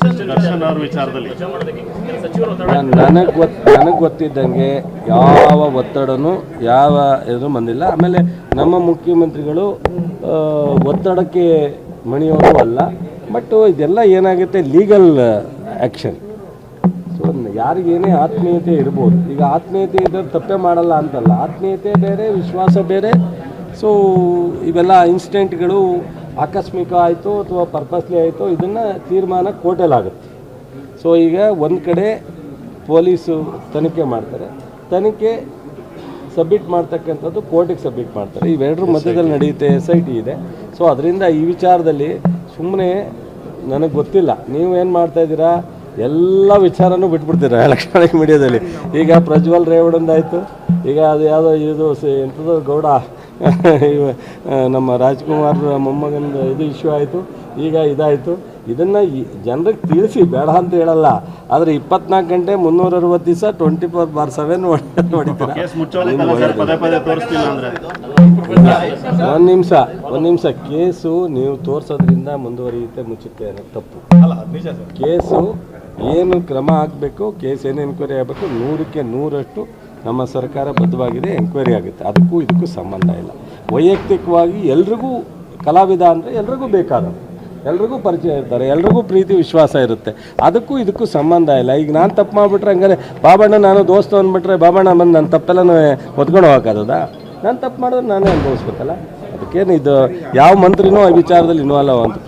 ದರ್ಶನ್ ಅವ್ರ ವಿಚಾರದಲ್ಲಿ. ನನಗೆ ನನಗೆ ಗೊತ್ತಿದ್ದಂಗೆ ಯಾವ ಒತ್ತಡನೂ ಯಾವ ಇದು ಬಂದಿಲ್ಲ. ಆಮೇಲೆ ನಮ್ಮ ಮುಖ್ಯಮಂತ್ರಿಗಳು ಒತ್ತಡಕ್ಕೆ ಮಣಿಯೋರು ಅಲ್ಲ. ಬಟ್ ಇದೆಲ್ಲ ಏನಾಗುತ್ತೆ? ಲೀಗಲ್ ಆ್ಯಕ್ಷನ್ ಸೊ ಯಾರಿಗೇನೇ ಆತ್ಮೀಯತೆ ಇರ್ಬೋದು. ಈಗ ಆತ್ಮೀಯತೆ ಇದ್ದರೆ ತಪ್ಪೇ ಮಾಡಲ್ಲ ಅಂತಲ್ಲ. ಆತ್ಮೀಯತೆ ಬೇರೆ, ವಿಶ್ವಾಸ ಬೇರೆ. ಸೊ, ಇವೆಲ್ಲ ಇನ್ಸಿಡೆಂಟ್ಗಳು ಆಕಸ್ಮಿಕ ಆಯಿತು ಅಥವಾ ಪರ್ಪಸ್ಲಿ ಆಯಿತು ಇದನ್ನು ತೀರ್ಮಾನ ಕೋರ್ಟಲ್ಲಾಗುತ್ತೆ. ಸೊ ಈಗ ಒಂದು ಕಡೆ ಪೊಲೀಸು ತನಿಖೆ ಮಾಡ್ತಾರೆ. ತನಿಖೆ ಸಬ್ಮಿಟ್ ಮಾಡ್ತಕ್ಕಂಥದ್ದು ಕೋರ್ಟಿಗೆ ಸಬ್ಮಿಟ್ ಮಾಡ್ತಾರೆ. ಇವೆರಡರ ಮಧ್ಯದಲ್ಲಿ ನಡೆಯುತ್ತೆ ಎಸ್ ಐ ಟಿ ಇದೆ. ಸೊ ಅದರಿಂದ ಈ ವಿಚಾರದಲ್ಲಿ ಸುಮ್ಮನೆ ನನಗೆ ಗೊತ್ತಿಲ್ಲ. ನೀವು ಏನು ಮಾಡ್ತಾ ಇದ್ದೀರಾ? ಎಲ್ಲ ವಿಚಾರನೂ ಬಿಟ್ಬಿಡ್ತೀರ ಎಲೆಕ್ಟ್ರಾನಿಕ್ ಮೀಡಿಯಾದಲ್ಲಿ? ಈಗ ಪ್ರಜ್ವಲ್ ರೇವಣ್ಣಂದಾಯಿತು. ಈಗ ಅದು ಯಾವುದೋ ಇದು ಸ- ಎಂಥದ್ದು ಗೌಡ. ನಮ್ಮ ರಾಜ್ಕುಮಾರ್ ಮೊಮ್ಮಗನ ಇದು ಇಶ್ಯೂ ಆಯಿತು. ಈಗ ಇದಾಯಿತು. ಇದನ್ನು ಜನರಿಗೆ ತಿಳಿಸಿ ಬೇಡ ಅಂತ ಹೇಳಲ್ಲ. ಆದರೆ ಇಪ್ಪತ್ನಾಲ್ಕು ಗಂಟೆ ಮುನ್ನೂರ ಅರವತ್ತು ದಿವಸ ಟ್ವೆಂಟಿ ಫೋರ್ ಬಾರ್ ಸೆವೆನ್ ಹೊಡಿತೀರಾ? ಕೇಸ್ ಮುಚ್ಚೋದಕ್ಕಲ್ಲ ಸರ್ ಪದೇ ಪದೇ ತೋರಿಸ್ತಿಲ್ಲ ಅಂದ್ರೆ. ಒಂದು ನಿಮಿಷ ಒಂದು ನಿಮಿಷ. ಕೇಸು ನೀವು ತೋರಿಸೋದ್ರಿಂದ ಮುಂದುವರಿಯುತ್ತೆ ಮುಚ್ಚುತ್ತೆ ಅನ್ನೋದು ತಪ್ಪು. ಕೇಸು ಏನು ಕ್ರಮ ಆಗಬೇಕು ಕೇಸ್ ಏನು ಎನ್ಕ್ವೈರಿ ಆಗಬೇಕು ನೂರಕ್ಕೆ ನೂರಷ್ಟು ನಮ್ಮ ಸರ್ಕಾರ ಬದ್ಧವಾಗಿದೆ ಎಂಕ್ವೈರಿ ಆಗುತ್ತೆ. ಅದಕ್ಕೂ ಇದಕ್ಕೂ ಸಂಬಂಧ ಇಲ್ಲ. ವೈಯಕ್ತಿಕವಾಗಿ ಎಲ್ರಿಗೂ ಕಲಾವಿದ ಅಂದರೆ ಎಲ್ರಿಗೂ ಬೇಕಾದವರು ಎಲ್ರಿಗೂ ಪರಿಚಯ ಇರ್ತಾರೆ, ಎಲ್ರಿಗೂ ಪ್ರೀತಿ, ವಿಶ್ವಾಸ ಇರುತ್ತೆ. ಅದಕ್ಕೂ ಇದಕ್ಕೂ ಸಂಬಂಧ ಇಲ್ಲ. ಈಗ ನಾನು ತಪ್ಪು ಮಾಡಿಬಿಟ್ರೆ ಹಂಗಾರೆ ಬಾಬಣ್ಣ, ನಾನು ದೋಸ್ತು ಅಂದ್ಬಿಟ್ರೆ ಬಾಬಣ್ಣ ಬಂದು ನನ್ನ ತಪ್ಪೆಲ್ಲ ಹೊತ್ಕೊಂಡು ಹೋಗೋಕ್ಕಾಗದ ನಾನು ತಪ್ಪು ಮಾಡಿದ್ರೆ ನಾನೇ ಅನುಭವಿಸ್ಬೇಕಲ್ಲ. ಅದಕ್ಕೇನು ಇದು, ಯಾವ ಮಂತ್ರಿನೂ ಆ ವಿಚಾರದಲ್ಲಿ ಇನ್ವಾಲ್ವ್ ಅಂತ